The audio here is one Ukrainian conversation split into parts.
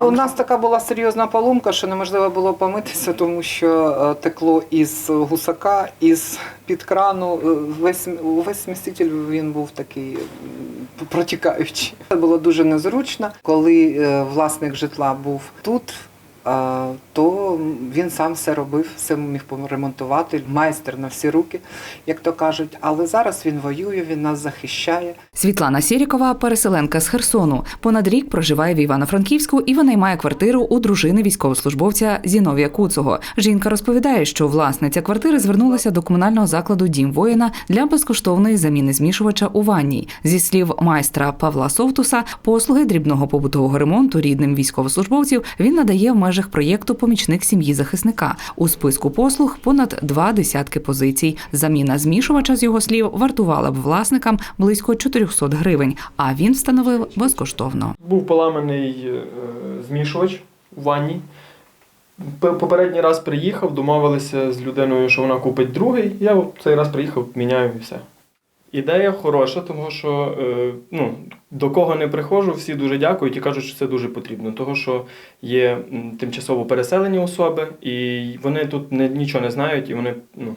У нас така була серйозна поломка, що неможливо було помитися, тому що е, текло із гусака, із під крану. Е, Весь весь сміститель він був такий протікаючий. Це було дуже незручно. Коли е, власник житла був тут. То він сам все робив, все міг поремонтувати, майстер на всі руки, як то кажуть. Але зараз він воює, він нас захищає. Світлана Сєрікова – переселенка з Херсону. Понад рік проживає в Івано-Франківську і винаймає квартиру у дружини військовослужбовця Зіновія Куцого. Жінка розповідає, що власниця квартири звернулася до комунального закладу Дім воїна для безкоштовної заміни змішувача у ванній. Зі слів майстра Павла Совтуса, послуги дрібного побутового ремонту рідним військовослужбовців він надає в межах проєкту Помічник сім'ї захисника. У списку послуг понад два десятки позицій. Заміна змішувача з його слів вартувала б власникам близько 400 гривень, а він встановив безкоштовно. Був поламаний е, змішувач у ванні. Попередній раз приїхав, домовилися з людиною, що вона купить другий. Я цей раз приїхав, міняю і все. Ідея хороша, тому що е, ну, до кого не приходжу, всі дуже дякують і кажуть, що це дуже потрібно. Тому що є тимчасово переселені особи, і вони тут не, нічого не знають, і вони ну,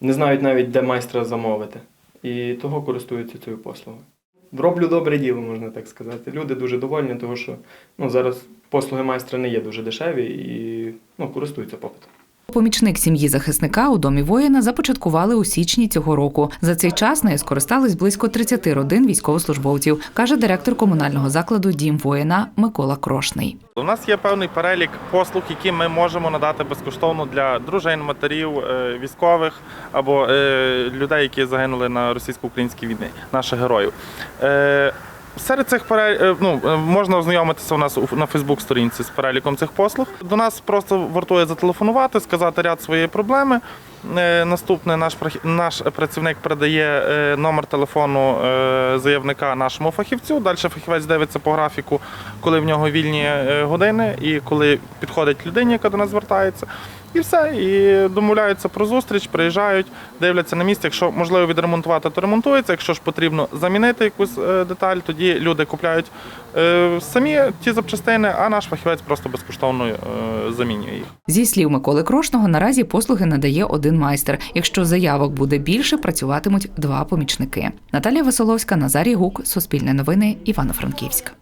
не знають навіть, де майстра замовити. І того користуються цією послугою. Роблю добре діло, можна так сказати. Люди дуже довольні, тому що ну, зараз послуги майстра не є дуже дешеві і ну, користуються попитом. Помічник сім'ї захисника у домі воїна започаткували у січні цього року. За цей час нею скористались близько 30 родин військовослужбовців, каже директор комунального закладу Дім воїна Микола Крошний. У нас є певний перелік послуг, які ми можемо надати безкоштовно для дружин, матерів, е, військових або е, людей, які загинули на російсько-українській війні, наших героїв. Серед цих пере... е, ну, е, можна ознайомитися у нас на Фейсбук-сторінці з переліком цих послуг. До нас просто вартує зателефонувати, сказати ряд своєї проблеми. Е, Наступне наш наш працівник передає е, номер телефону е, заявника нашому фахівцю. Далі фахівець дивиться по графіку, коли в нього вільні години і коли підходить людині, яка до нас звертається. І все, і домовляються про зустріч, приїжджають, дивляться на місце. Якщо можливо відремонтувати, то ремонтується. Якщо ж потрібно замінити якусь деталь, тоді люди купляють самі ті запчастини, а наш фахівець просто безкоштовно замінює їх. Зі слів Миколи Крошного, наразі послуги надає один майстер. Якщо заявок буде більше, працюватимуть два помічники. Наталія Веселовська, Назарій Гук, Суспільне новини, Івано-Франківськ.